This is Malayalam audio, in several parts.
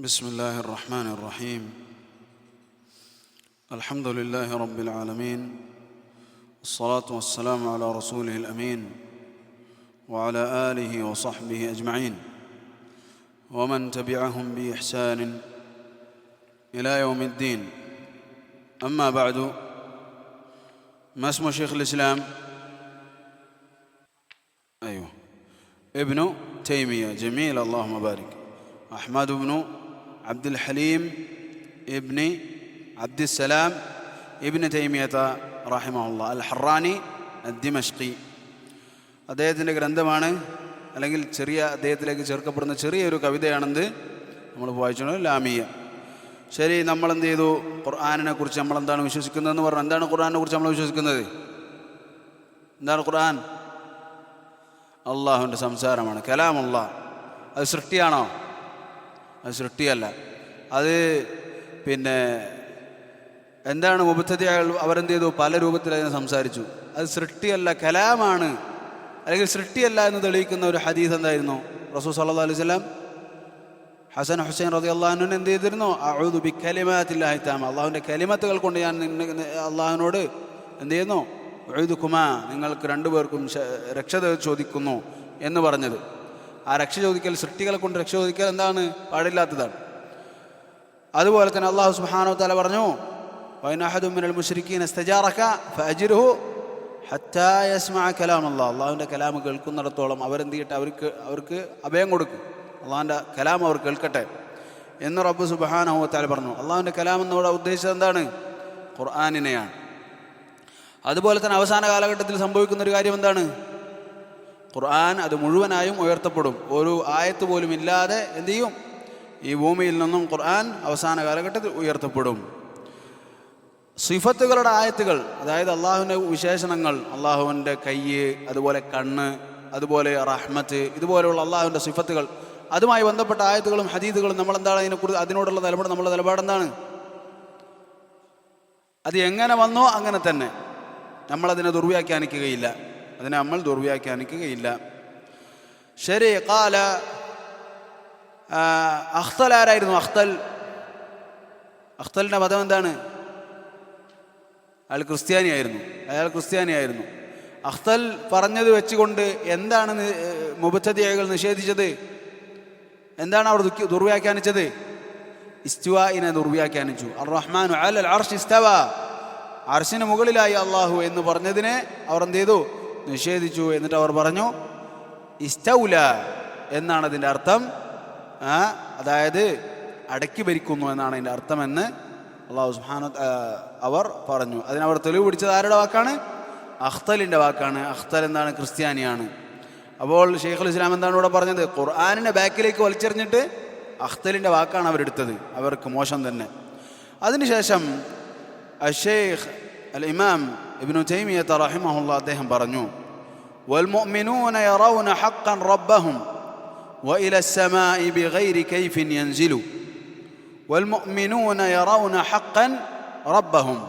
بسم الله الرحمن الرحيم. الحمد لله رب العالمين. الصلاة والسلام على رسوله الأمين وعلى آله وصحبه أجمعين. ومن تبعهم بإحسان إلى يوم الدين. أما بعد ما اسم شيخ الإسلام؟ أيوه. ابن تيمية. جميل. اللهم بارك. أحمد بن അബ്ദുൽ ഹലീം ഇബ്നി അബ്ദുസലാം ഇബ്ന് തൈമിയത്ത റഹിമുള്ള അൽ ഹറാനി ദിമഷ്കി അദ്ദേഹത്തിന്റെ ഗ്രന്ഥമാണ് അല്ലെങ്കിൽ ചെറിയ അദ്ദേഹത്തിലേക്ക് ചേർക്കപ്പെടുന്ന ചെറിയൊരു കവിതയാണെന്ന് നമ്മൾ വായിച്ചു ലാമിയ. ശരി നമ്മൾ എന്ത് ചെയ്തു? ഖുർആാനിനെ കുറിച്ച് നമ്മൾ എന്താണ് വിശ്വസിക്കുന്നതെന്ന് പറഞ്ഞു. എന്താണ് ഖുർആാനെ കുറിച്ച് നമ്മൾ വിശ്വസിക്കുന്നത്? എന്താണ് ഖുർആൻ? അള്ളാഹുവിന്റെ സംസാരമാണ്. കലാമുള്ള. അത് സൃഷ്ടിയാണോ? അത് സൃഷ്ടിയല്ല. അത് പിന്നെ എന്താണ് മുബത്തതിയാൾ അവരെന്ത് ചെയ്തു? പല രൂപത്തിൽ അതിനെ സംസാരിച്ചു. അത് സൃഷ്ടിയല്ല കലാമാണ്. അല്ലെങ്കിൽ സൃഷ്ടിയല്ല എന്ന് തെളിയിക്കുന്ന ഒരു ഹദീസ് എന്തായിരുന്നു? റസൂ സല്ലാ അലൈഹി സ്വലാം ഹസൻ ഹുസൈൻ റതി അള്ളാഹുവിന് എന്ത് ചെയ്തിരുന്നു? അഴുതു ബി കലിമാത്തില്ലാഹി താമ. അള്ളാഹുവിന്റെ കലിമത്തുകൾ കൊണ്ട് ഞാൻ നിന്നെ അള്ളാഹുവിനോട് എന്ത് ചെയ്യുന്നു? കുമാ നിങ്ങൾക്ക് രണ്ടുപേർക്കും രക്ഷത ചോദിക്കുന്നു എന്ന് പറഞ്ഞത്. ആ രക്ഷ ചോദിക്കൽ സൃഷ്ടികളെ കൊണ്ട് രക്ഷ ചോദിക്കൽ എന്താണ്? പാടില്ലാത്തതാണ്. അതുപോലെ തന്നെ അള്ളാഹു സുഹാനോ തല പറഞ്ഞു വൈനാഹദുമിനൽ ഹത്താ യസ്മഅ കലാം അല്ലാഹ് അള്ളാഹുവിന്റെ കലാം കേൾക്കുന്നിടത്തോളം അവരെന്ത് ചെയ്യട്ടെ അവർക്ക് അവർക്ക് അഭയം കൊടുക്കും. അള്ളാഹുവിന്റെ കലാം അവർ കേൾക്കട്ടെ. എന്ന് റബ്ബ് സുബ്ഹാനഹു തആല പറഞ്ഞു. അള്ളാഹുവിന്റെ കലാം എന്നോട് ഉദ്ദേശിച്ചത് എന്താണ്? ഖുർആാനിനെയാണ്. അതുപോലെ തന്നെ അവസാന കാലഘട്ടത്തിൽ സംഭവിക്കുന്ന ഒരു കാര്യം എന്താണ്? ഖുർആൻ അത് മുഴുവനായും ഉയർത്തപ്പെടും. ഒരു ആയത്ത് പോലും ഇല്ലാതെ എന്തു ചെയ്യും? ഈ ഭൂമിയിൽ നിന്നും ഖുർആൻ അവസാന കാലഘട്ടത്തിൽ ഉയർത്തപ്പെടും. സിഫത്തുകളുടെ ആയത്തുകൾ അതായത് അള്ളാഹുവിന്റെ വിശേഷണങ്ങൾ അള്ളാഹുവിന്റെ കയ്യ് അതുപോലെ കണ്ണ് അതുപോലെ റഹ്മത്ത് ഇതുപോലെയുള്ള അള്ളാഹുവിന്റെ സിഫത്തുകൾ അതുമായി ബന്ധപ്പെട്ട ആയത്തുകളും ഹദീദുകളും നമ്മൾ എന്താണ് അതിനെക്കുറിച്ച് അതിനോടുള്ള നിലപാട് നമ്മുടെ നിലപാടെന്താണ് അത് എങ്ങനെ വന്നോ അങ്ങനെ തന്നെ. നമ്മളതിനെ ദുർവ്യാഖ്യാനിക്കുകയില്ല. അതിനെ നമ്മൾ ദുർവ്യാഖ്യാനിക്കുകയില്ല. ശരി കാല അഖ്തൽ ആരായിരുന്നു? അഖ്തൽ. അഖ്തലിന്റെ മതം എന്താണ്? അയാൾ ക്രിസ്ത്യാനിയായിരുന്നു അയാൾ ക്രിസ്ത്യാനിയായിരുന്നു അഖ്തൽ പറഞ്ഞത് വെച്ചുകൊണ്ട് എന്താണ് മുബത്തതിയകൾ നിഷേധിച്ചത്? എന്താണ് അവർ ദുർവ്യാഖ്യാനിച്ചത്? ഇസ്തുവായിനെ ദുർവ്യാഖ്യാനിച്ചു. അർ റഹ്മാൻ അൽ അർഷ് ഇസ്തവ. അർഷിന് മുകളിലായി അള്ളാഹു എന്ന് പറഞ്ഞതിനെ അവർ എന്ത് ചെയ്തു? നിഷേധിച്ചു എന്നിട്ട് അവർ പറഞ്ഞു ഇസ്തൗല എന്നാണ് അതിന്റെ അർത്ഥം. അതായത് അടക്കി ഭരിക്കുന്നു എന്നാണ് അതിന്റെ അർത്ഥമെന്ന് അള്ളാഹു സുഹാന അവർ പറഞ്ഞു. അതിനവർ തെളിവ് പിടിച്ചത് ആരുടെ വാക്കാണ്? അഖ്തലിന്റെ വാക്കാണ്. അഖ്തൽ എന്താണ്? ക്രിസ്ത്യാനിയാണ്. അപ്പോൾ ഷെയ്ഖുൽ ഇസ്ലാം എന്താണ് ഇവിടെ പറഞ്ഞത്? ഖുർആാനിന്റെ ബാക്കിലേക്ക് വലിച്ചെറിഞ്ഞിട്ട് അഖ്തലിന്റെ വാക്കാണ് അവരെടുത്തത് അവർക്ക് മോശം തന്നെ. അതിനുശേഷം അഷേഖ് അൽ ഇമാം ഇബ്നു തൈമിയത്ത് റഹിമഹുല്ല അദ്ദേഹം പറഞ്ഞു والمؤمنون يرون حقا ربهم والى السماء بغير كيف ينزل والمؤمنون يرون حقا ربهم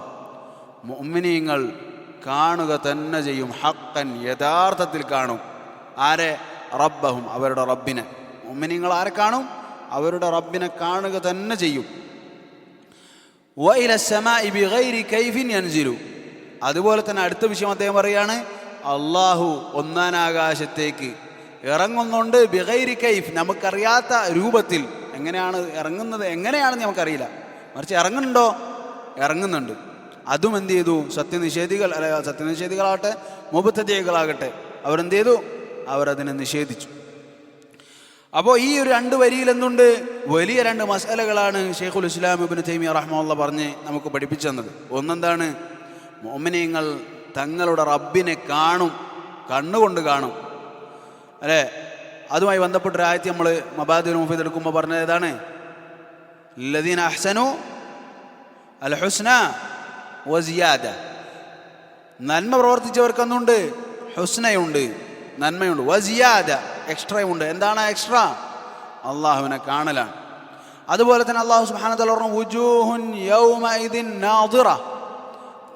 മുഅ്മിനീങ്ങൾ കാണുക തന്നെ ചെയ്യും ഹക്കൻ യഥാർത്ഥത്തിൽ കാണും ആരെ റബ്ബഹും അവരുടെ റബ്ബിനെ മുഅ്മിനീങ്ങൾ ആരെ കാണും അവരുടെ റബ്ബിനെ കാണുക തന്നെ ചെയ്യും വഇല السماء بغير كيف ينزل അതുപോലെ തന്നെ അടുത്ത വിഷയം അദ്ദേഹം പറയാണ് അള്ളാഹു ഒന്നാനാകാശത്തേക്ക് ഇറങ്ങുന്നുണ്ട് ബിഹൈരി കൈഫ്. നമുക്കറിയാത്ത രൂപത്തിൽ എങ്ങനെയാണ് ഇറങ്ങുന്നത് എങ്ങനെയാണെന്ന് നമുക്കറിയില്ല. മറിച്ച് ഇറങ്ങുന്നുണ്ടോ? ഇറങ്ങുന്നുണ്ട്. അതും എന്ത് ചെയ്തു? സത്യനിഷേധികൾ അല്ല സത്യനിഷേധികളാകട്ടെ മുബത്തജകളാകട്ടെ അവരെന്ത് ചെയ്തു? അവരതിനെ നിഷേധിച്ചു. അപ്പോൾ ഈ ഒരു രണ്ട് വരിയിൽ എന്തുണ്ട്? വലിയ രണ്ട് മസാലകളാണ് ഷെയ്ഖുൽ ഇസ്ലാം ഇബിൻ തൈമിയ റഹ്മുള്ള പറഞ്ഞ് നമുക്ക് പഠിപ്പിച്ചു തന്നത്. ഒന്നെന്താണ്? മോമിനിയങ്ങൾ തങ്ങളുടെ റബ്ബിനെ കാണും കണ്ണുകൊണ്ട് കാണും. അല്ലേ? അതുമായി ബന്ധപ്പെട്ട ആയത്തി നമ്മൾ മബാദുൽ മുഫീദ് എടുക്കുമ്പോൾ പറഞ്ഞത് ഏതാണ്? ലദീൻ അഹ്സനു അൽ ഹുസ്ന വസിയാദ നന്മ പ്രവർത്തിച്ചവർക്ക് ഒന്നുണ്ട് ഹുസ്നയുണ്ട് നന്മയുണ്ട്. വസിയാദ എക്സ്ട്രയുണ്ട് എന്താണ് എക്സ്ട്രാ അള്ളാഹുവിനെ കാണലാണ്. അതുപോലെ തന്നെ അള്ളാഹു സുബ്ഹാനഹു തലർന്നു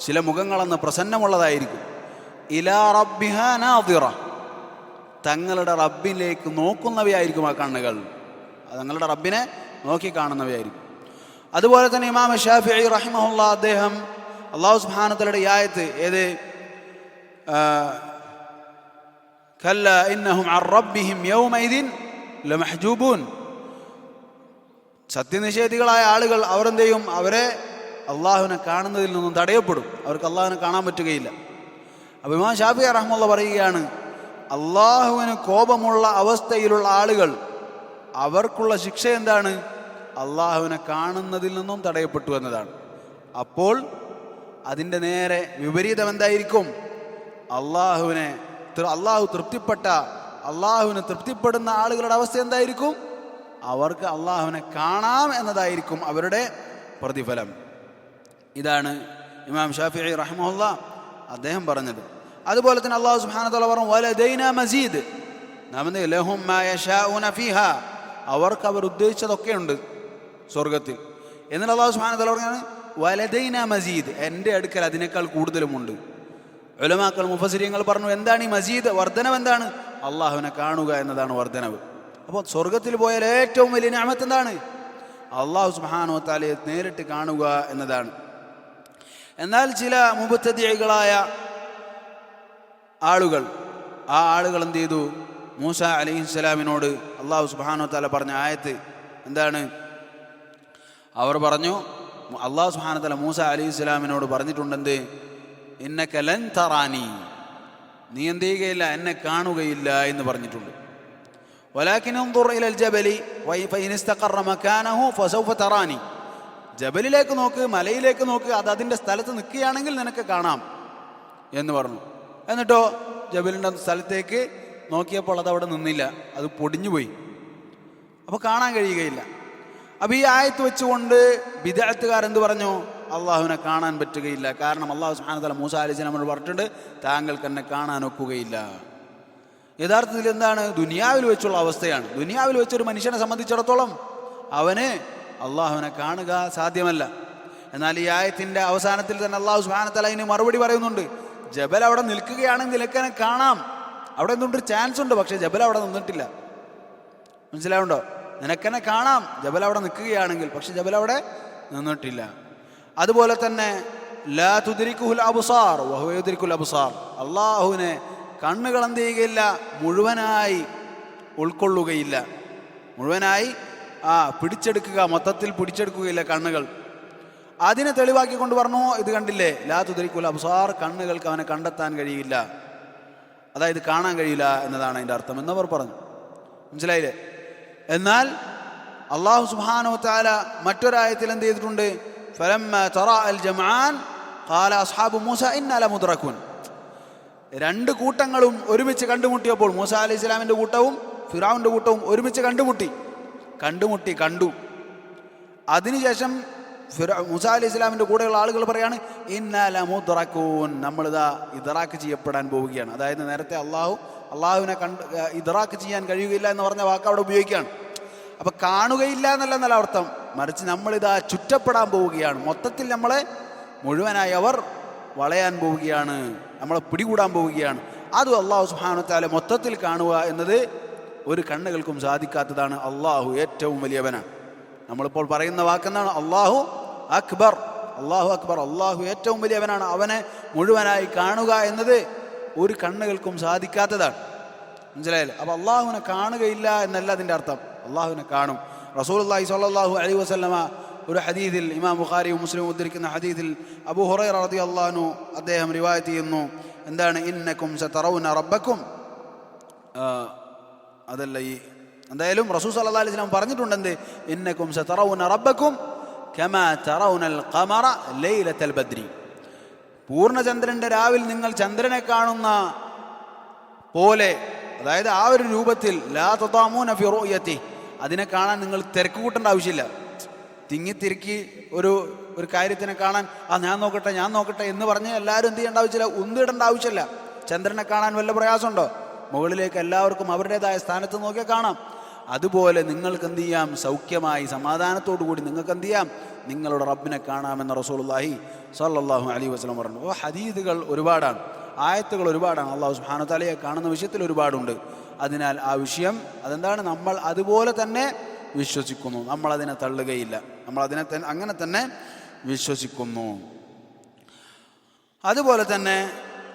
ചില മുഖങ്ങളെന്ന് പ്രസന്നമുള്ളതായിരിക്കും. ഇലാ റബ്ബിഹ നാദിറ. തങ്ങളുടെ റബ്ബിലേക്ക് നോക്കുന്നവയായിരിക്കും ആ കണ്ണുകൾ. തങ്ങളുടെ റബ്ബിനെ നോക്കി കാണുന്നവയായിരിക്കും. അതുപോലെ തന്നെ ഇമാം ഷാഫി റഹിമഹുല്ല അദ്ദേഹം അള്ളാഹു സുബാനത്തലയുടെ ആയത്ത് ഏത്? കല്ല ഇന്നഹും സത്യനിഷേധികളായ ആളുകൾ അവരെന്തെയും അവരെ അള്ളാഹുവിനെ കാണുന്നതിൽ നിന്നും തടയപ്പെടും. അവർക്ക് അള്ളാഹുവിനെ കാണാൻ പറ്റുകയില്ല. അപ്പോൾ ഇമാം ഷാഫി റഹ്മുള്ള പറയുകയാണ് അള്ളാഹുവിന് കോപമുള്ള അവസ്ഥയിലുള്ള ആളുകൾ അവർക്കുള്ള ശിക്ഷ എന്താണ്? അള്ളാഹുവിനെ കാണുന്നതിൽ നിന്നും തടയപ്പെട്ടു എന്നതാണ്. അപ്പോൾ അതിന്റെ നേരെ വിപരീതം എന്തായിരിക്കും? അള്ളാഹുവിനെ അള്ളാഹു തൃപ്തിപ്പെട്ട അള്ളാഹുവിന് തൃപ്തിപ്പെടുന്ന ആളുകളുടെ അവസ്ഥ എന്തായിരിക്കും? അവർക്ക് അള്ളാഹുവിനെ കാണാം എന്നതായിരിക്കും അവരുടെ പ്രതിഫലം. ഇതാണ് ഇമാം ഷാഫി റഹ്മുല്ല അദ്ദേഹം പറഞ്ഞത്. അതുപോലെ തന്നെ അള്ളാഹു സുബ്ഹാനഹു പറഞ്ഞു വലദൈന മസീദ്. അവർക്ക് അവർ ഉദ്ദേശിച്ചതൊക്കെ ഉണ്ട് സ്വർഗത്തിൽ എന്നിട്ട് അള്ളാഹു സുബ്ഹാനഹു പറഞ്ഞാണ് വലദൈന മസീദ്. എന്റെ അടുക്കൽ അതിനേക്കാൾ കൂടുതലുമുണ്ട്. ഒലമാക്കൾ മുഫസിരിയങ്ങൾ പറഞ്ഞു എന്താണ് ഈ മസീദ്? വർധനവ് എന്താണ്? അള്ളാഹുവിനെ കാണുക എന്നതാണ് വർധനവ് അപ്പോൾ സ്വർഗത്തിൽ പോയാൽ ഏറ്റവും വലിയ ഞാമത്ത് എന്താണ്? അള്ളാഹു സുബ്ഹാനഹു താലയെ നേരിട്ട് കാണുക എന്നതാണ്. എന്നാൽ ചില മുബത്തതികളായ ആളുകൾ ആ ആളുകൾ എന്ത് ചെയ്തു മൂസ അലിഹിസ്സലാമിനോട് അള്ളാഹു സുബ്ഹാനഹു താല പറഞ്ഞ ആയത്ത് എന്താണ് അവർ പറഞ്ഞു അള്ളാഹു സുബ്ഹാനഹു താല മൂസ അലി ഇസ്ലാമിനോട് പറഞ്ഞിട്ടുണ്ടെന്ത് ഇന്നക ലൻ തറാനി നീ എന്ത് ചെയ്യുകയില്ല എന്നെ കാണുകയില്ല എന്ന് പറഞ്ഞിട്ടുണ്ട് ولكن انظر إلى الجبل فإن استقر مكانه فسوف تراني ജബലിലേക്ക് നോക്ക് മലയിലേക്ക് നോക്ക് അത് അതിന്റെ സ്ഥലത്ത് നിൽക്കുകയാണെങ്കിൽ നിനക്ക് കാണാം എന്ന് പറഞ്ഞു. എന്നിട്ടോ ജബലിന്റെ സ്ഥലത്തേക്ക് നോക്കിയപ്പോൾ അത് അവിടെ നിന്നില്ല. അത് പൊടിഞ്ഞു പോയി. അപ്പോൾ കാണാൻ കഴിയുകയില്ല. അപ്പോൾ ഈ ആയത്ത് വെച്ചുകൊണ്ട് വിദഗ്ധക്കാർ എന്ത് പറഞ്ഞു? അള്ളാഹുവിനെ കാണാൻ പറ്റുകയില്ല. കാരണം അള്ളാഹു സുഹാനത്തല മൂസ അലിസ് നമ്മൾ പറഞ്ഞിട്ടുണ്ട് താങ്കൾക്ക് എന്നെ കാണാൻ ഒക്കുകയില്ല. യഥാർത്ഥത്തിൽ എന്താണ്? ദുനിയാവിൽ വെച്ചുള്ള അവസ്ഥയാണ്. ദുനിയാവിൽ വെച്ചൊരു മനുഷ്യനെ സംബന്ധിച്ചിടത്തോളം അവന് അള്ളാഹുവിനെ കാണുക സാധ്യമല്ല. എന്നാൽ ഈ ആയത്തിന്റെ അവസാനത്തിൽ തന്നെ അള്ളാഹു സുഹാനത്തല അതിന് മറുപടി പറയുന്നുണ്ട്. ജബൽ അവിടെ നിൽക്കുകയാണെങ്കിൽ നിലക്കനെ കാണാം? അവിടെ എന്തുകൊണ്ട് ചാൻസ് ഉണ്ട്. പക്ഷേ ജബൽ അവിടെ നിന്നിട്ടില്ല. മനസ്സിലാവുണ്ടോ? നിനക്കെന്നെ കാണാം. ജബൽ അവിടെ നിൽക്കുകയാണെങ്കിൽ പക്ഷെ ജബൽ അവിടെ നിന്നിട്ടില്ല. അതുപോലെ തന്നെ ലാ അബുസാർ വഹുദിരിക്കുൽ അബുസാർ. അള്ളാഹുവിനെ കണ്ണുകൾ എന്ത് ചെയ്യുകയില്ല? മുഴുവനായി ഉൾക്കൊള്ളുകയില്ല. മുഴുവനായി ആ പിടിച്ചെടുക്കുക മൊത്തത്തിൽ പിടിച്ചെടുക്കുകയില്ല കണ്ണുകൾ. അതിനെ തെളിവാക്കി കൊണ്ട് പറഞ്ഞു ഇത് കണ്ടില്ലേ? ലാ തുദിരിക്കുൽ അബ്സാർ കണ്ണുകൾക്ക് അവനെ കണ്ടെത്താൻ കഴിയില്ല. അതായത് കാണാൻ കഴിയില്ല എന്നതാണ് അതിന്റെ അർത്ഥം. എന്നവർ പറഞ്ഞു. മനസ്സിലായില്ലേ? എന്നാൽ അള്ളാഹു താല മറ്റൊരായത്തിൽ എന്ത് ചെയ്തിട്ടുണ്ട്? തറ അൽ മൂസ രണ്ട് കൂട്ടങ്ങളും ഒരുമിച്ച് കണ്ടുമുട്ടിയപ്പോൾ മൂസ അലൈഹി ഇസ്ലാമിന്റെ കൂട്ടവും ഫിറാവിന്റെ കൂട്ടവും ഒരുമിച്ച് കണ്ടുമുട്ടി. കണ്ടുമുട്ടി കണ്ടു. അതിനുശേഷം മുസാ അലി ഇസ്ലാമിന്റെ കൂടെയുള്ള ആളുകൾ പറയാണ് ഇന്നല മുദ്രക്കൂൻ നമ്മളിതാ ഇതറാക്ക് ചെയ്യപ്പെടാൻ പോവുകയാണ്. അതായത് നേരത്തെ അള്ളാഹു അള്ളാഹുവിനെ കണ്ട് ഇതറാക്ക് ചെയ്യാൻ കഴിയുകയില്ല എന്ന് പറഞ്ഞ വാക്ക് അവിടെ ഉപയോഗിക്കുകയാണ്. അപ്പൊ കാണുകയില്ല എന്നല്ല എന്നല്ല അർത്ഥം. മറിച്ച് നമ്മളിതാ ചുറ്റപ്പെടാൻ പോവുകയാണ്. മൊത്തത്തിൽ നമ്മളെ മുഴുവനായി അവർ വളയാൻ പോവുകയാണ്. നമ്മളെ പിടികൂടാൻ പോവുകയാണ്. അതും അള്ളാഹു സുഹാനത്താലെ മൊത്തത്തിൽ കാണുക എന്നത് ഒരു കണ്ണുകൾക്കും സാധിക്കാത്തതാണ് അള്ളാഹു ഏറ്റവും വലിയവനാണ് നമ്മളിപ്പോൾ പറയുന്ന വാക്കെന്നാണ് അള്ളാഹു അക്ബർ. അള്ളാഹു അക്ബർ. അള്ളാഹു ഏറ്റവും വലിയവനാണ്. അവനെ മുഴുവനായി കാണുക എന്നത് ഒരു കണ്ണുകൾക്കും സാധിക്കാത്തതാണ്. മനസ്സിലായില്ലേ? അപ്പോൾ അള്ളാഹുവിനെ കാണുകയില്ല എന്നല്ല അതിന്റെ അർത്ഥം. അള്ളാഹുവിനെ കാണും. റസൂൽ അള്ളാഹി സാഹു അലൈഹി വസ്ലമ ഒരു ഹദീദിൽ ഇമാം ബുഖാരിയും മുസ്ലിം ഉദ്ധരിക്കുന്ന ഹദീദിൽ അബു ഹുറൈറ റതി അള്ളാഹു അദ്ദേഹം റിവായത്ത് ചെയ്യുന്നു. എന്താണ്? ഇന്നക്കും സതറൗന റബ്ബക്കും. അതല്ല ഈ എന്തായാലും റസൂൽ സല്ലല്ലാഹു അലൈഹി വസല്ലം പറഞ്ഞിട്ടുണ്ട് എന്ത് ഇന്നക്കും റബ്ബക്കും കമാ തറൗനൽ ഖമറ ലൈലത്തൽ ബദ്രി. പൂർണചന്ദ്രന്റെ രാവിൽ നിങ്ങൾ ചന്ദ്രനെ കാണുന്ന പോലെ അതായത് ആ ഒരു രൂപത്തിൽ ലാ തതാമൂന ഫി റുയത്തി അതിനെ കാണാൻ നിങ്ങൾ തിരക്ക് കൂട്ടേണ്ട ആവശ്യമില്ല. തിങ്ങിത്തിരുക്കി ഒരു ഒരു കാര്യത്തിനെ കാണാൻ ആ ഞാൻ നോക്കട്ടെ ഞാൻ നോക്കട്ടെ എന്ന് പറഞ്ഞ് എല്ലാവരും എന്ത് ചെയ്യേണ്ട ആവശ്യമില്ല? ഒന്നിടേണ്ട ആവശ്യമില്ല. ചന്ദ്രനെ കാണാൻ വല്ല പ്രയാസമുണ്ടോ? മുകളിലേക്ക് എല്ലാവർക്കും അവരുടേതായ സ്ഥാനത്ത് നോക്കിയാൽ കാണാം. അതുപോലെ നിങ്ങൾക്ക് എന്ത് ചെയ്യാം? സൗഖ്യമായി സമാധാനത്തോടു കൂടി നിങ്ങൾക്ക് എന്ത് ചെയ്യാം? നിങ്ങളുടെ റബ്ബിനെ കാണാമെന്ന് റസൂലുള്ളാഹി സ്വല്ലല്ലാഹു അലി വസ്ലം പറഞ്ഞു. അപ്പോൾ ഹദീദുകൾ ഒരുപാടാണ്. ആയത്തുകൾ ഒരുപാടാണ്. അള്ളാഹു സുഹാന തആലയെ കാണുന്ന വിഷയത്തിൽ ഒരുപാടുണ്ട്. അതിനാൽ ആ വിഷയം അതെന്താണ്? നമ്മൾ അതുപോലെ തന്നെ വിശ്വസിക്കുന്നു. നമ്മളതിനെ തള്ളുകയില്ല. നമ്മളതിനെ തന്നെ അങ്ങനെ തന്നെ വിശ്വസിക്കുന്നു. അതുപോലെ തന്നെ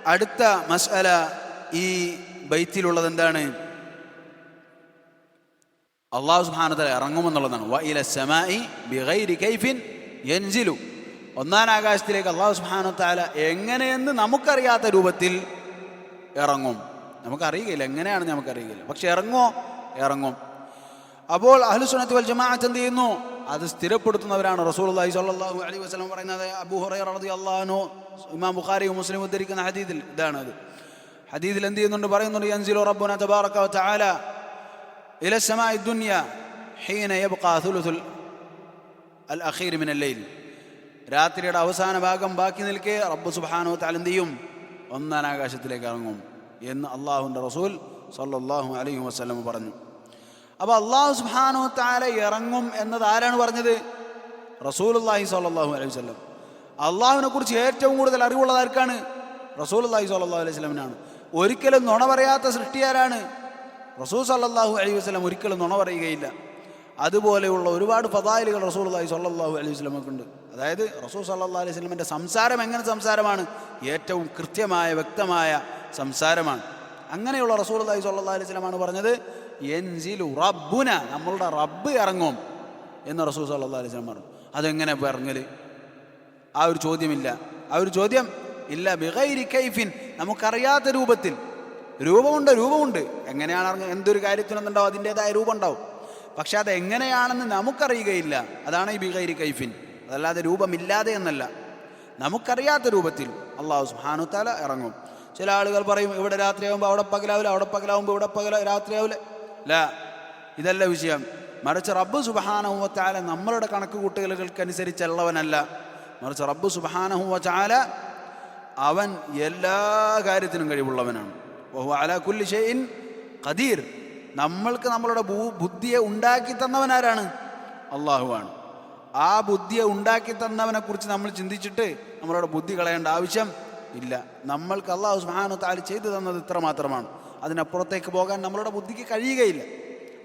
അടുത്ത മസ്അല ഈ ബൈത്തിലുള്ളത് എന്താണ് അള്ളാഹു സുബ്ഹാനഹു ഇറങ്ങുമെന്നുള്ളതാണ്. ബിഗൈരി കൈഫിൻ ഒന്നാം ആകാശത്തിലേക്ക് അള്ളാഹു സുബ്ഹാനഹു തആല എങ്ങനെയെന്ന് നമുക്കറിയാത്ത രൂപത്തിൽ ഇറങ്ങും. നമുക്കറിയുകയില്ല എങ്ങനെയാണ് നമുക്കറിയുകയില്ല പക്ഷെ ഇറങ്ങുമോ? ഇറങ്ങും. അപ്പോൾ അഹ്ലു സുനത്ത് വൽ ജമാഅത്ത് എന്ത് ചെയ്യുന്നു? അത് സ്ഥിരപ്പെടുത്തുന്നവരാണ് റസൂൽ റസൂലുള്ളാഹി സ്വല്ലല്ലാഹു അലൈഹി വസല്ലം പറയുന്നത് അബൂ ഹുറൈറ റളിയല്ലാഹു അൻഹു. ഇമാം ബുഖാരി മുസ്ലിം ഉദ്ധരിക്കുന്ന ഹദീസിൽ ഇതാണ് അത്. ഹദീദിൽ എന്ത് ചെയ്യുന്നുണ്ട്? പറയുന്നുണ്ട് അൻസിലോ റബ്ബുന തബാറക തആല ഇല സമായി ദുനിയ രാത്രിയുടെ അവസാന ഭാഗം ബാക്കി നിൽക്കെ റബ്ബ് സുബ്ഹാനഹു തആല എന്ത് ചെയ്യും? ഇറങ്ങും എന്ന് അള്ളാഹുവിന്റെ റസൂൽ സല്ലാഹു അലൈഹി വസല്ലം പറഞ്ഞു. അപ്പോൾ അള്ളാഹു സുബ്ഹാനഹു താല ഇറങ്ങും എന്നത് ആരാണ് പറഞ്ഞത്? റസൂൽ അള്ളാഹി സല്ലാഹു അലൈഹി വസല്ലം. അള്ളാഹുവിനെ കുറിച്ച് ഏറ്റവും കൂടുതൽ അറിവുള്ളത് ആർക്കാണ്? റസൂലുള്ളാഹി സല്ലാഹു അലൈഹി വസല്ലമിനാണ്. ഒരിക്കലും നുണ പറയാത്ത സൃഷ്ടിയാരാണ്? റസൂൽ സല്ലാഹു അലൈഹി വസ്ലം ഒരിക്കലും നുണ പറയുകയില്ല. അതുപോലെയുള്ള ഒരുപാട് ഫതായിലുകൾ റസൂൽ അള്ളാഹി സല്ലല്ലാഹു അലൈഹി വസല്ലമക്കുണ്ട് അതായത് റസൂൽ സല്ലാ അലൈഹി വസ്ലമിന്റെ സംസാരം എങ്ങനെ സംസാരമാണ്? ഏറ്റവും കൃത്യമായ വ്യക്തമായ സംസാരമാണ്. അങ്ങനെയുള്ള റസൂൽ അള്ളാഹി സല്ലാ അലൈഹി വസ്ലമാണ് പറഞ്ഞത് എൻസിലു റബ്ബുന നമ്മളുടെ റബ്ബ് ഇറങ്ങും എന്ന് റസൂൽ സല്ലാ അലൈഹി വസ്ലം പറഞ്ഞു. അതെങ്ങനെ ഇറങ്ങൽ ആ ഒരു ചോദ്യമില്ല. ആ ഒരു ചോദ്യം ഇല്ല ബിഗൈരി കൈഫിൻ നമുക്കറിയാത്ത രൂപത്തിൽ. രൂപമുണ്ട് രൂപമുണ്ട്. എങ്ങനെയാണ് എന്തൊരു കാര്യത്തിനൊന്നുണ്ടാവും അതിന്റെതായ രൂപം ഉണ്ടാവും പക്ഷെ അത് എങ്ങനെയാണെന്ന് നമുക്കറിയുകയില്ല. അതാണ് ഈ ബിഗൈരി കൈഫിൻ. അതല്ലാതെ രൂപമില്ലാതെ എന്നല്ല. നമുക്കറിയാത്ത രൂപത്തിൽ അള്ളാഹു സുഹാനു തല ഇറങ്ങും. ചില ആളുകൾ പറയും ഇവിടെ രാത്രിയാകുമ്പോൾ അവിടെ പകലാവില്ല അവിടെ പകലാവുമ്പോൾ ഇവിടെ പകല രാത്രിയാവില്ല അല്ല ഇതല്ല വിഷയം. മറിച്ച് റബ്ബ് സുബഹാനഹുവച്ചാല നമ്മളുടെ കണക്ക് കൂട്ടുകലുകൾക്കനുസരിച്ചുള്ളവനല്ല മറിച്ച് റബ്ബ് സുബഹാനഹുവച്ചാല അവൻ എല്ലാ കാര്യത്തിനും കഴിവുള്ളവനാണ്. ഓഹോ അലാ കുല്ലി ഷെയ്ൻ ഖദീർ. നമ്മൾക്ക് നമ്മളുടെ ഭൂ- ബുദ്ധിയെ ഉണ്ടാക്കി തന്നവനാരാണ് അള്ളാഹുവാണ് ആ ബുദ്ധിയെ ഉണ്ടാക്കി തന്നവനെ കുറിച്ച് നമ്മൾ ചിന്തിച്ചിട്ട് നമ്മളുടെ ബുദ്ധി കളയേണ്ട ആവശ്യം ഇല്ല. നമ്മൾക്ക് അള്ളാഹു സുഹാനു താൽ ചെയ്തു തന്നത് ഇത്ര മാത്രമാണ്. അതിനപ്പുറത്തേക്ക് പോകാൻ നമ്മളുടെ ബുദ്ധിക്ക് കഴിയുകയില്ല.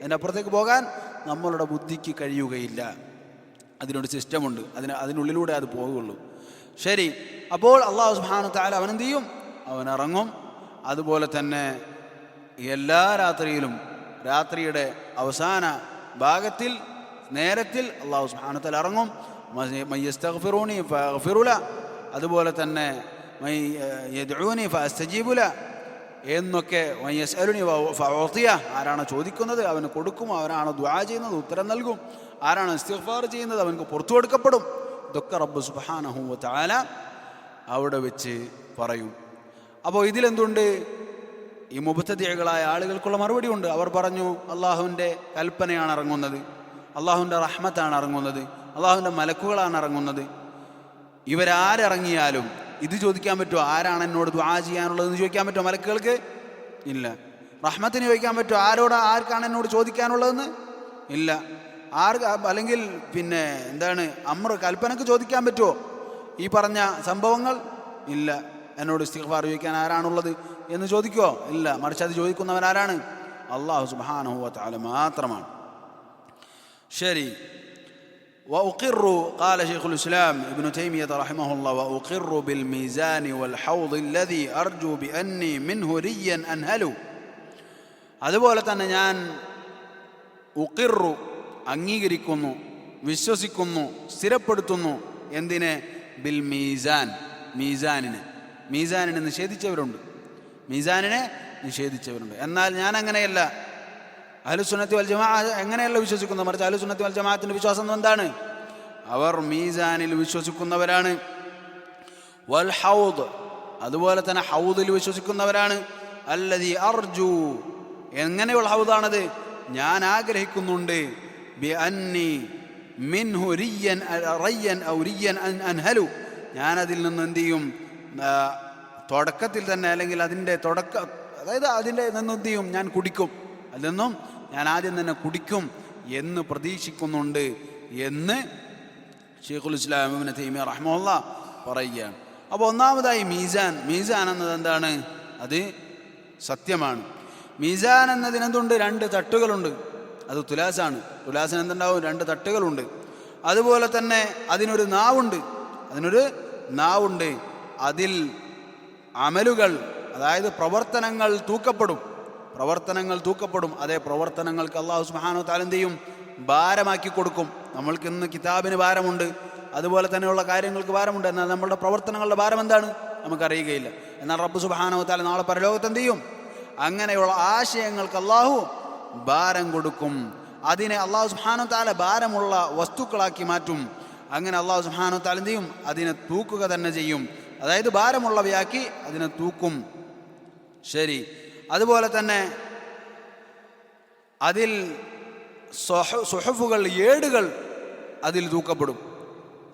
അതിനപ്പുറത്തേക്ക് പോകാൻ നമ്മളുടെ ബുദ്ധിക്ക് കഴിയുകയില്ല. അതിനൊരു സിസ്റ്റമുണ്ട് അതിന് അതിനുള്ളിലൂടെ അത് പോകുള്ളൂ ശരി. അപ്പോൾ അള്ളാഹു സുബ്ഹാനഹു താല അവൻ എന്ത് ചെയ്യും അവൻ ഇറങ്ങും അതുപോലെ തന്നെ എല്ലാ രാത്രിയിലും രാത്രിയുടെ അവസാന ഭാഗത്തിൽ നേരത്തിൽ അള്ളാഹു തആല ഇറങ്ങും മയ്യസ്തഫിറൂണി ഫിറുല അതുപോലെ തന്നെ മൈ ഫസ്തജീബുല എന്നൊക്കെ അരുണി ഫഅഉതിയ ആരാണ് ചോദിക്കുന്നത്? അവന് കൊടുക്കും. അവനാണ് ദ്വാ ചെയ്യുന്നത്. ഉത്തരം നൽകും. ആരാണ് ഇസ്തിഫാർ ചെയ്യുന്നത്? അവനക്ക് പുറത്തു കൊടുക്കപ്പെടും. ഇതൊക്കെ റബ്ബ് സുബ്ഹാനഹു താല അവിടെ വെച്ച് പറയും. അപ്പോൾ ഇതിലെന്തുണ്ട്? ഈ മുബത്തതികളായ ആളുകൾക്കുള്ള മറുപടി ഉണ്ട്. അവർ പറഞ്ഞു അള്ളാഹുവിന്റെ കൽപ്പനയാണ് ഇറങ്ങുന്നത്. അള്ളാഹുവിന്റെ റഹ്മത്താണ് ഇറങ്ങുന്നത്. അള്ളാഹുവിന്റെ മലക്കുകളാണ് ഇറങ്ങുന്നത്. ഇവരാരിറങ്ങിയാലും ഇത് ചോദിക്കാൻ പറ്റുമോ? ആരാണ് എന്നോട് ദ്വാ ചെയ്യാനുള്ളതെന്ന് ചോദിക്കാൻ പറ്റുമോ മലക്കുകൾക്ക്? ഇല്ല. റഹ്മത്തിന് ചോദിക്കാൻ പറ്റുമോ? ആരോട് ആർക്കാണ് എന്നോട് ചോദിക്കാനുള്ളതെന്ന്? ഇല്ല. ആർ അല്ലെങ്കിൽ പിന്നെ എന്താണ് അമ്ര കൽപ്പനക്ക് ചോദിക്കാൻ പറ്റുമോ ഈ പറഞ്ഞ സംഭവങ്ങൾ ഇല്ല എന്നോട് ഇസ്തിഗ്ഫാർ ചോദിക്കാൻ ആരാണുള്ളത് എന്ന് ചോദിക്കുമോ ഇല്ല മറിച്ച് അത് ചോദിക്കുന്നവൻ ആരാണ് അള്ളാഹു സുബ്ഹാനഹു വ തആല മാത്രമാണ് ശരി وأقر قال شيخ الإسلام ابن تيمية رحمه الله وأقر بالميزان والحوض الذي أرجو بأني منه ريا أنهل അതുപോലെ തന്നെ ഞാൻ ഉക്കിറു അംഗീകരിക്കുന്നു വിശ്വസിക്കുന്നു സ്ഥിരപ്പെടുത്തുന്നു. എന്തിനെ? ബിൽ മീസാൻ മീസാനിനെ. മീസാനിനെ നിഷേധിച്ചവരുണ്ട്. മീസാനിനെ നിഷേധിച്ചവരുണ്ട്. എന്നാൽ ഞാൻ അങ്ങനെയല്ല അലുസുനത്തി വൽ ജമാ എങ്ങനെയല്ല വിശ്വസിക്കുന്നത്? മറിച്ച് അലുസുനത്തി വൽ ജമാഅത്തിന്റെ വിശ്വാസം എന്താണ്? അവർ മീസാനിൽ വിശ്വസിക്കുന്നവരാണ്. വൽ ഹൗദ് അതുപോലെ തന്നെ ഹൗദിൽ വിശ്വസിക്കുന്നവരാണ്. അല്ലതി അർജു എങ്ങനെയുള്ള ഹൗദാണത്? ഞാൻ ആഗ്രഹിക്കുന്നുണ്ട്. ബി അന്നി മിൻഹു റിയൻ റയ്യൻ ഔ റിയൻ അൻ അൻഹലു. ഞാനതിൽ നിന്ന് എന്ത് ചെയ്യും? തുടക്കത്തിൽ തന്നെ അല്ലെങ്കിൽ അതിന്റെ തുടക്ക അതായത് അതിന്റെ നിന്ന് ചെയ്യും? ഞാൻ കുടിക്കും. അതിൽ നിന്നും ഞാൻ ആദ്യം തന്നെ കുടിക്കും എന്ന് പ്രതീക്ഷിക്കുന്നുണ്ട് എന്ന് ഷെയ്ഖുൽ ഇസ്ലാം ഇബ്നു തൈമിയ പറയുകയാണ്. അപ്പോൾ ഒന്നാമതായി മീസാൻ. മീസാൻ എന്നത് എന്താണ്? അത് സത്യമാണ്. മീസാൻ എന്നതിനെന്തുണ്ട് രണ്ട് തട്ടുകളുണ്ട്. അത് തുലാസാണ്. തുലാസിന് എന്തുണ്ടാവും രണ്ട് തട്ടുകളുണ്ട്. അതുപോലെ തന്നെ അതിനൊരു നാവുണ്ട്. അതിനൊരു നാവുണ്ട്. അതിൽ അമലുകൾ അതായത് പ്രവർത്തനങ്ങൾ തൂക്കപ്പെടും. പ്രവർത്തനങ്ങൾ തൂക്കപ്പെടും. അതേ പ്രവർത്തനങ്ങൾക്ക് അള്ളാഹു സുബാനോ എന്ത് ചെയ്യും ഭാരമാക്കി കൊടുക്കും. നമ്മൾക്ക് ഇന്ന് കിതാബിന് ഭാരമുണ്ട്. അതുപോലെ തന്നെയുള്ള കാര്യങ്ങൾക്ക് ഭാരമുണ്ട്. എന്നാൽ നമ്മളുടെ പ്രവർത്തനങ്ങളുടെ ഭാരം എന്താണ്? നമുക്കറിയുകയില്ല. എന്നാൽ റബ്ബ് സുബാനോ വ തആല നാളെ പരലോകത്ത് എന്ത് ചെയ്യും അങ്ങനെയുള്ള ആശയങ്ങൾക്ക് അള്ളാഹു ഭാരം കൊടുക്കും. അതിനെ അള്ളാഹു സുഹാനു താല ഭാരമുള്ള വസ്തുക്കളാക്കി മാറ്റും. അങ്ങനെ അള്ളാഹു സുഹാനു താല എന്ത് ചെയ്യും? അതിനെ തൂക്കുക തന്നെ ചെയ്യും. അതായത് ഭാരമുള്ളവയാക്കി അതിനെ തൂക്കും. ശരി. അതുപോലെ തന്നെ അതിൽ സുഹഫുകൾ ഏടുകൾ അതിൽ തൂക്കപ്പെടും.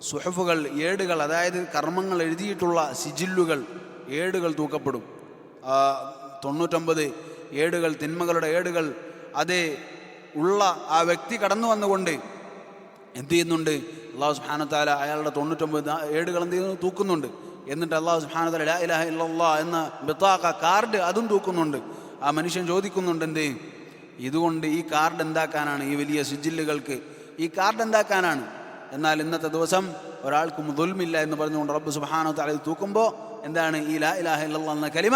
സുഹഫുകൾ ഏടുകൾ അതായത് കർമ്മങ്ങൾ എഴുതിയിട്ടുള്ള സിജില്ലുകൾ ഏടുകൾ തൂക്കപ്പെടും. തൊണ്ണൂറ്റൊമ്പത് ഏടുകൾ തിന്മകളുടെ ഏടുകൾ അത് ഉള്ള ആ വ്യക്തി കടന്നു വന്നുകൊണ്ട് എന്ത് ചെയ്യുന്നുണ്ട്? അള്ളാഹു സുഹാനത്താല അയാളുടെ തൊണ്ണൂറ്റൊമ്പത് ഏടുകൾ എന്ത് ചെയ്യുന്നു? തൂക്കുന്നുണ്ട്. എന്നിട്ട് അള്ളാഹു സുഹാനത്താല ലാ ഇലാഹ ഇല്ലല്ലാ എന്ന ബിത്താക്ക കാർഡ് അതും തൂക്കുന്നുണ്ട്. ആ മനുഷ്യൻ ചോദിക്കുന്നുണ്ട് എന്ത്? ഇതുകൊണ്ട് ഈ കാർഡ് എന്താക്കാനാണ്? ഈ വലിയ സിജില്ലുകൾക്ക് ഈ കാർഡ് എന്താക്കാനാണ്? എന്നാൽ ഇന്നത്തെ ദിവസം ഒരാൾക്ക് മുതൽമില്ല എന്ന് പറഞ്ഞുകൊണ്ട് റബ്ബ് സുബാനോ തലയിൽ തൂക്കുമ്പോൾ എന്താണ്? ഈ ലാ ഇലാഹ ഇല്ലല്ലാ എന്ന കലിമ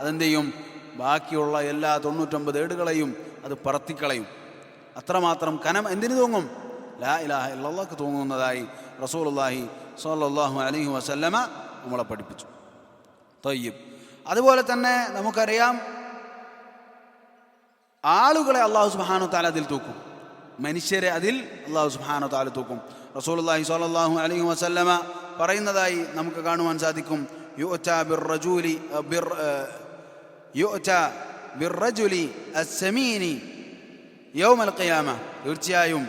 അതെന്ത് ചെയ്യും? ബാക്കിയുള്ള എല്ലാ തൊണ്ണൂറ്റൊമ്പത് ഏടുകളെയും അത് പറത്തിക്കളയും. അത്രമാത്രം കനം എന്തിനു തോങ്ങും ലാ ഇലാഹ ഇല്ലല്ലാഹ് റസൂൽ റസൂലുള്ളാഹി സ്വല്ലല്ലാഹു അലഹി വസല്ലമ നമ്മളെ പഠിപ്പിച്ചു. തൊയ്യും അതുപോലെ തന്നെ നമുക്കറിയാം ആളുകളെ അള്ളാഹു സുബാനു താല അതിൽ തൂക്കും. മനുഷ്യരെ അതിൽ അള്ളാഹു സുബാനു താല തൂക്കും. റസൂലുള്ളാഹി സ്വല്ലല്ലാഹു അലഹി വസല്ലമ പറയുന്നതായി നമുക്ക് കാണുവാൻ സാധിക്കും. യുഅ ബിർ റജൂലി ബിർ ബിർറജുലി അസ്സമീനി യൗമൽ ഖിയാമ. തീർച്ചയായും.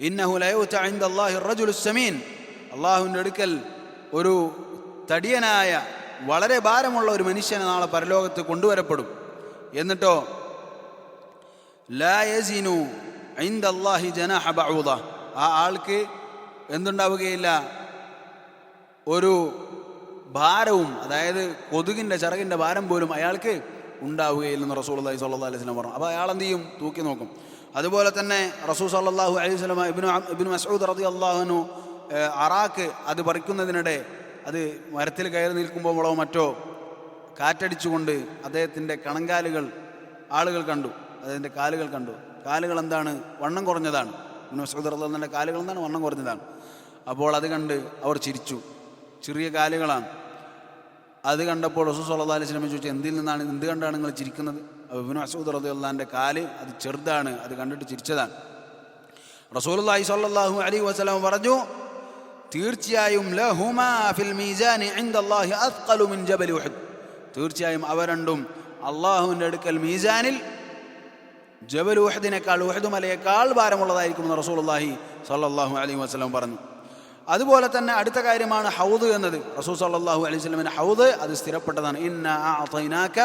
ഇന്നഹു ലയൂത ഇൻദ അല്ലാഹി റജുലു സമീൻ അള്ളാഹുവിന്റെ അടുക്കൽ ഒരു തടിയനായ വളരെ ഭാരമുള്ള ഒരു മനുഷ്യനെ നാളെ പരലോകത്ത് കൊണ്ടുവരപ്പെടും. എന്നിട്ടോ? ലായസിനു യസിനു ഇൻദ അല്ലാഹി ജനാഹ ബഊദ. ആ ആൾക്ക് എന്തുണ്ടാവുകയില്ല? ഒരു ഭാരവും അതായത് കൊതുകിന്റെ ചിറകിന്റെ ഭാരം പോലും അയാൾക്ക് ഉണ്ടാവുകയില്ലെന്ന് റസൂൽ അള്ളഹി സല്ലാ അലൈഹി സ്വലം പറഞ്ഞു. അപ്പോൾ അയാൾ എന്ത് ചെയ്യും? തൂക്കി നോക്കും. അതുപോലെ തന്നെ റസൂൽ സല്ലാഹു അലൈഹി സ്വലം ഇബിനു ഇബിനു മസൂദ് റതി അള്ളാഹുനു അറാക്ക് അത് പറിക്കുന്നതിനിടെ അത് മരത്തിൽ കയറി നിൽക്കുമ്പോഴോ മറ്റോ കാറ്റടിച്ചുകൊണ്ട് അദ്ദേഹത്തിന്റെ കണങ്കാലുകൾ ആളുകൾ കണ്ടു. അതിന്റെ കാലുകൾ കണ്ടു. കാലുകൾ എന്താണ്? വണ്ണം കുറഞ്ഞതാണ്. ഇബിനു മസൂദ് റദ്ദാന്റെ കാലുകൾ എന്താണ്? വണ്ണം കുറഞ്ഞതാണ്. അപ്പോൾ അത് കണ്ട് അവർ ചിരിച്ചു. ചെറിയ കാലുകളാണ്. അത് കണ്ടപ്പോൾ റസൂ സല്ലാ അലൈഹി വസല്ലം ചോദിച്ചു എന്തിൽ നിന്നാണ്? എന്ത് കണ്ടാണ് നിങ്ങൾ ചിരിക്കുന്നത്? അപ്പോൾ ഇബ്നു മസ്ഊദ് റളിയല്ലാഹുവിന്റെ കാൽ അത് ചെറുതാണ് അത് കണ്ടിട്ട് ചിരിച്ചതാണ്. റസൂലുള്ളാഹി സ്വല്ലല്ലാഹു അലൈഹി വസല്ലം പറഞ്ഞു തീർച്ചയായും തീർച്ചയായും അവ രണ്ടും അള്ളാഹുവിന്റെ അടുക്കൽ മീസാനിൽ ജബൽ ഉഹദിനേക്കാൾ ഉഹദ് മലയേക്കാൾ ഭാരമുള്ളതായിരിക്കുമെന്ന് റസൂലുള്ളാഹി സ്വല്ലല്ലാഹു അലൈഹി വസല്ലം പറഞ്ഞു. അതുപോലെ തന്നെ അടുത്ത കാര്യമാണ് ഹൗദ് എന്നത്. റസൂ സല്ലല്ലാഹു അലൈഹി സ്വലമിന്റെ ഹൗദ് അത് സ്ഥിരപ്പെട്ടതാണ്. ഇന്ന അഅതൈനാക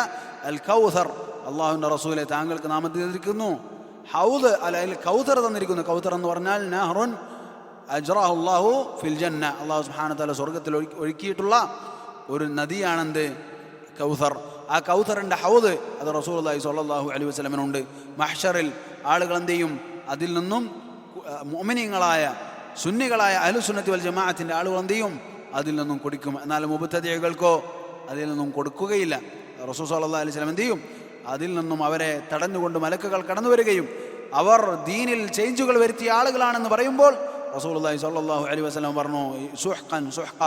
അൽ കൗസർ അള്ളാഹുവിന്റെ റസൂലെ താങ്കൾക്ക് നാമം തന്നിരിക്കുന്നു. ഹൗദ് അല്ല അതിൽ കൗസർ തന്നിരിക്കുന്നു. കൗസർ എന്ന് പറഞ്ഞാൽ നെഹ്റുൻ അജ്റാഹുല്ലാഹു ഫിൽ ജന്ന. അള്ളാഹു സുബ്ഹാനഹു സ്വർഗത്തിൽ ഒഴുക്കിയിട്ടുള്ള ഒരു നദിയാണെന്ത്? കൗസർ ആ കൗസറിന്റെ ഹൗദ് അത് റസൂൽ അള്ളാഹി സ്വല്ലല്ലാഹു അലൈഹി വസ്ലമിനുണ്ട് മഹ്ഷറിൽ ആളുകൾ എന്ത് ചെയ്യും? അതിൽ നിന്നും മോമിനിയങ്ങളായ സുന്നികളായ അഹ്ലുസുന്നത്തി വൽ ജമാഅത്തിന്റെ ആളുകൾ എന്ത് ചെയ്യും? അതിൽ നിന്നും കുടിക്കും. എന്നാൽ മുബത്തതികൾക്കോ അതിൽ നിന്നും കൊടുക്കുകയില്ല. റസൂസ് സല്ലല്ലാഹു അലൈഹി സ്വലം എന്ത് ചെയ്യും? അതിൽ നിന്നും അവരെ തടഞ്ഞുകൊണ്ട് മലക്കുകൾ കടന്നു വരികയും അവർ ദീനിൽ ചേഞ്ചുകൾ വരുത്തിയ ആളുകളാണെന്ന് പറയുമ്പോൾ റസൂലുള്ളാഹി സ്വല്ലല്ലാഹു അലൈഹി വസല്ലം പറഞ്ഞു സുഹ്ഖൻ സുഹ്ഖ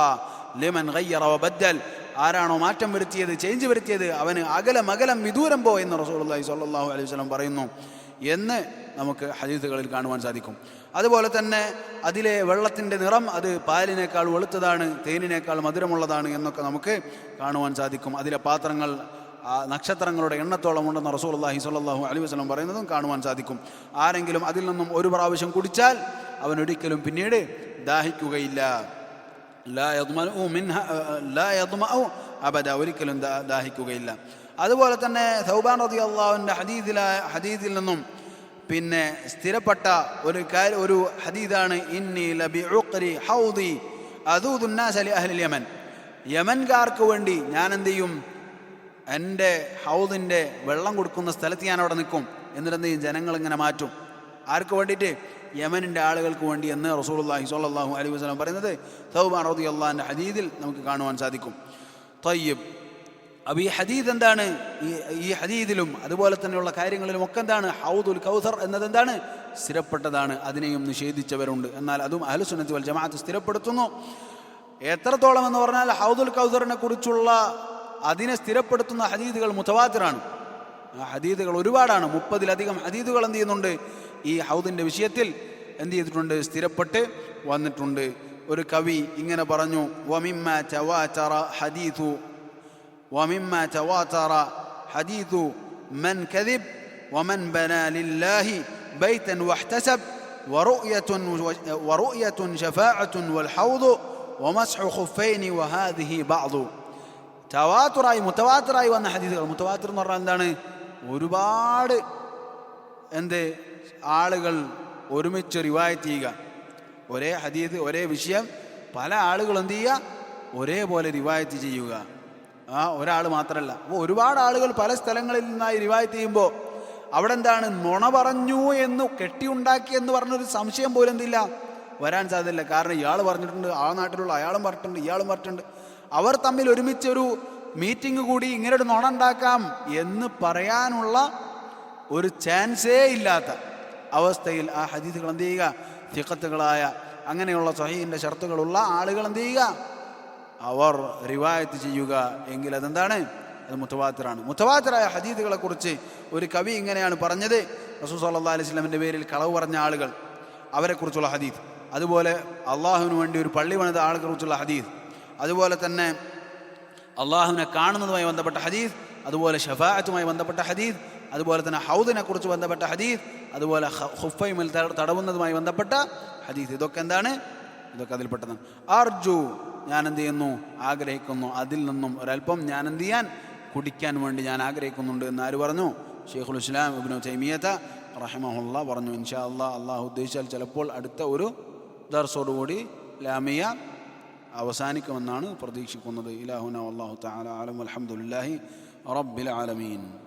ലിമൻ ഗയ്യറ ബദ്ദൽ. ആരാണോ മാറ്റം വരുത്തിയത് ചേഞ്ച് വരുത്തിയത് അവന് അകലം അകലം വിദൂരം പോ എന്ന് റസൂലുള്ളാഹി സ്വല്ലല്ലാഹു അലൈഹി വസ്ലം പറയുന്നു. എന്ന് നമുക്ക് ഹദീസുകളിൽ കാണുവാൻ സാധിക്കും. അതുപോലെ തന്നെ അതിലെ വെള്ളത്തിന്റെ നിറം അത് പാലിനേക്കാൾ വെളുത്തതാണ് തേനിനേക്കാൾ മധുരമുള്ളതാണ് എന്നൊക്കെ നമുക്ക് കാണുവാൻ സാധിക്കും. അതിലെ പാത്രങ്ങൾ നക്ഷത്രങ്ങളുടെ എണ്ണത്തോളം ഉണ്ടെന്ന് റസൂലുള്ളാഹി സ്വല്ലല്ലാഹു അലൈഹി വസല്ലം പറയുന്നതും കാണുവാൻ സാധിക്കും. ആരെങ്കിലും അതിൽ നിന്നും ഒരു പ്രാവശ്യം കുടിച്ചാൽ അവൻ ഒരിക്കലും പിന്നീട് ദാഹിക്കുകയില്ല. അബദ ഒരിക്കലും ദാഹിക്കുകയില്ല. അതുപോലെ തന്നെ സൗബാൻ റതി അള്ളാഹുവിന്റെ ഹദീദില ഹദീദിൽ നിന്നും പിന്നെ സ്ഥിരപ്പെട്ട ഒരു കാര്യം ഒരു ഹദീദാണ് ഇന്നി ലബി ഉഖ്രി ഹൗദി അദൂദുന്നാസ് അലി അഹ്ലിൽ യമൻ. യമൻകാർക്ക് വേണ്ടി ഞാൻ എന്ത് ചെയ്യും? എന്റെ ഹൗദിന്റെ വെള്ളം കൊടുക്കുന്ന സ്ഥലത്ത് ഞാൻ അവിടെ നിൽക്കും. എന്നിട്ട് എന്ത് ചെയ്യും? ജനങ്ങൾ ഇങ്ങനെ മാറ്റും. ആർക്ക് വേണ്ടിയിട്ട്? യമനിന്റെ ആളുകൾക്ക് വേണ്ടി എന്ന് റസൂലുള്ളാഹി സ്വല്ലല്ലാഹു അലൈഹി വസല്ലം പറയുന്നത് സൗബാൻ റളിയല്ലാഹു അള്ളാഹിന്റെ ഹദീദിൽ നമുക്ക് കാണുവാൻ സാധിക്കും. തയ്യബ് അപ്പോൾ ഈ ഹദീദ് എന്താണ്? ഈ ഈ ഹദീദിലും അതുപോലെ തന്നെയുള്ള കാര്യങ്ങളിലും ഒക്കെ എന്താണ്? ഹൗദുൽ കൗസർ എന്നത് എന്താണ് സ്ഥിരപ്പെട്ടതാണ്. അതിനെയും നിഷേധിച്ചവരുണ്ട്. എന്നാൽ അതും അഹലുസുനത്ത് വൽ ജമാഅത്ത് സ്ഥിരപ്പെടുത്തുന്നു. എത്രത്തോളം എന്ന് പറഞ്ഞാൽ ഹൗദുൽ കൗസറിനെ കുറിച്ചുള്ള അതിനെ സ്ഥിരപ്പെടുത്തുന്ന ഹദീദുകൾ മുത്തവാത്തിറാണ് ആ ഹദീദുകൾ ഒരുപാടാണ്. മുപ്പതിലധികം ഹദീദുകൾ എന്ത് ചെയ്യുന്നുണ്ട്? ഈ ഹൗദിന്റെ വിഷയത്തിൽ എന്ത് ചെയ്തിട്ടുണ്ട്? സ്ഥിരപ്പെട്ട് വന്നിട്ടുണ്ട്. ഒരു കവി ഇങ്ങനെ പറഞ്ഞു വമിമ്മ ചവാ ചറ ഹദീഥു ومما تواتر حديث من كذب ومن بنى لله بيتا واحتسب ورؤية ورؤية شفاعة والحوض ومسح خفين وهذه بعض തവാത്തുറായി മുത്തവാത്തറായി വന്ന ഹദീസുകൾ മുത്തവാത്തർ എന്ന് പറഞ്ഞാൽ എന്താണ് ഒരുപാട് എന്ത് ആളുകൾ ഒരുമിച്ച് റിവായത്ത് ചെയ്യുക ഒരേ ഹദീസ് ഒരേ വിഷയം പല ആളുകൾ എന്ത് ചെയ്യുക ഒരേപോലെ റിവായത്ത് ചെയ്യുക ആ ഒരാൾ മാത്രമല്ല അപ്പോൾ ഒരുപാട് ആളുകൾ പല സ്ഥലങ്ങളിൽ നിന്നായി റിവായത്ത് ചെയ്യുമ്പോൾ അവിടെ എന്താണ് നുണ പറഞ്ഞു എന്ന് കെട്ടിയുണ്ടാക്കി എന്ന് പറഞ്ഞൊരു സംശയം പോലും എന്തില്ല. വരാൻ സാധ്യതയില്ല. കാരണം ഇയാൾ പറഞ്ഞിട്ടുണ്ട് ആ നാട്ടിലുള്ള അയാളും പറഞ്ഞിട്ടുണ്ട് ഇയാളും പറഞ്ഞിട്ടുണ്ട്. അവർ തമ്മിൽ ഒരുമിച്ചൊരു മീറ്റിംഗ് കൂടി ഇങ്ങനെ ഒരു നുണ ഉണ്ടാക്കാം എന്ന് പറയാനുള്ള ഒരു ചാൻസേ ഇല്ലാത്ത അവസ്ഥയിൽ ആ ഹദീസുകൾ എന്ത് ചെയ്യുക? തിക്കത്തുകളായ അങ്ങനെയുള്ള സഹീന്റെ ഷർത്തുകളുള്ള ആളുകൾ എന്ത് ചെയ്യുക? അവർ റിവായത്ത് ചെയ്യുക എങ്കിൽ അതെന്താണ്? അത് മുത്തവാത്തിറാണ്. മുത്തവാത്തിറായ ഹദീദുകളെ കുറിച്ച് ഒരു കവി ഇങ്ങനെയാണ് പറഞ്ഞത്. റസൂൽ സല്ലാ അലൈഹി സ്വലമിന്റെ പേരിൽ കളവ് പറഞ്ഞ ആളുകൾ അവരെക്കുറിച്ചുള്ള ഹദീദ് അതുപോലെ അള്ളാഹുവിന് വേണ്ടി ഒരു പള്ളി പണിത ആളെക്കുറിച്ചുള്ള ഹദീദ് അതുപോലെ തന്നെ അള്ളാഹുവിനെ കാണുന്നതുമായി ബന്ധപ്പെട്ട ഹദീദ് അതുപോലെ ഷഫാഅത്തുമായി ബന്ധപ്പെട്ട ഹദീദ് അതുപോലെ തന്നെ ഹൗദിനെ കുറിച്ച് ബന്ധപ്പെട്ട ഹദീദ് അതുപോലെ ഹുഫൈമിൽ തടവുന്നതുമായി ബന്ധപ്പെട്ട ഹദീദ് ഇതൊക്കെ എന്താണ്? ഇതൊക്കെ അതിൽപ്പെട്ടതാണ്. അർജു ഞാൻ എന്ത് ചെയ്യുന്നു ആഗ്രഹിക്കുന്നു. അതിൽ നിന്നും ഒരല്പം ഞാൻ എന്ത് ചെയ്യാൻ കുടിക്കാൻ വേണ്ടി ഞാൻ ആഗ്രഹിക്കുന്നുണ്ട് എന്ന് ആര് പറഞ്ഞു? ഷെയ്ഖുൽ ഇസ്ലാം ഇബ്നു തൈമിയത്ത റഹ്മുള്ള പറഞ്ഞു. ഇൻഷാ അള്ളാഹ് അള്ളാഹു ഉദ്ദേശിച്ചാൽ ചിലപ്പോൾ അടുത്ത ഒരു ദർസോടുകൂടി ലാമിയ അവസാനിക്കുമെന്നാണ് പ്രതീക്ഷിക്കുന്നത്. ഇലാഹുന അള്ളാഹു താല അലഹമുല്ലാഹി റബ്ബിൽ ആലമീൻ.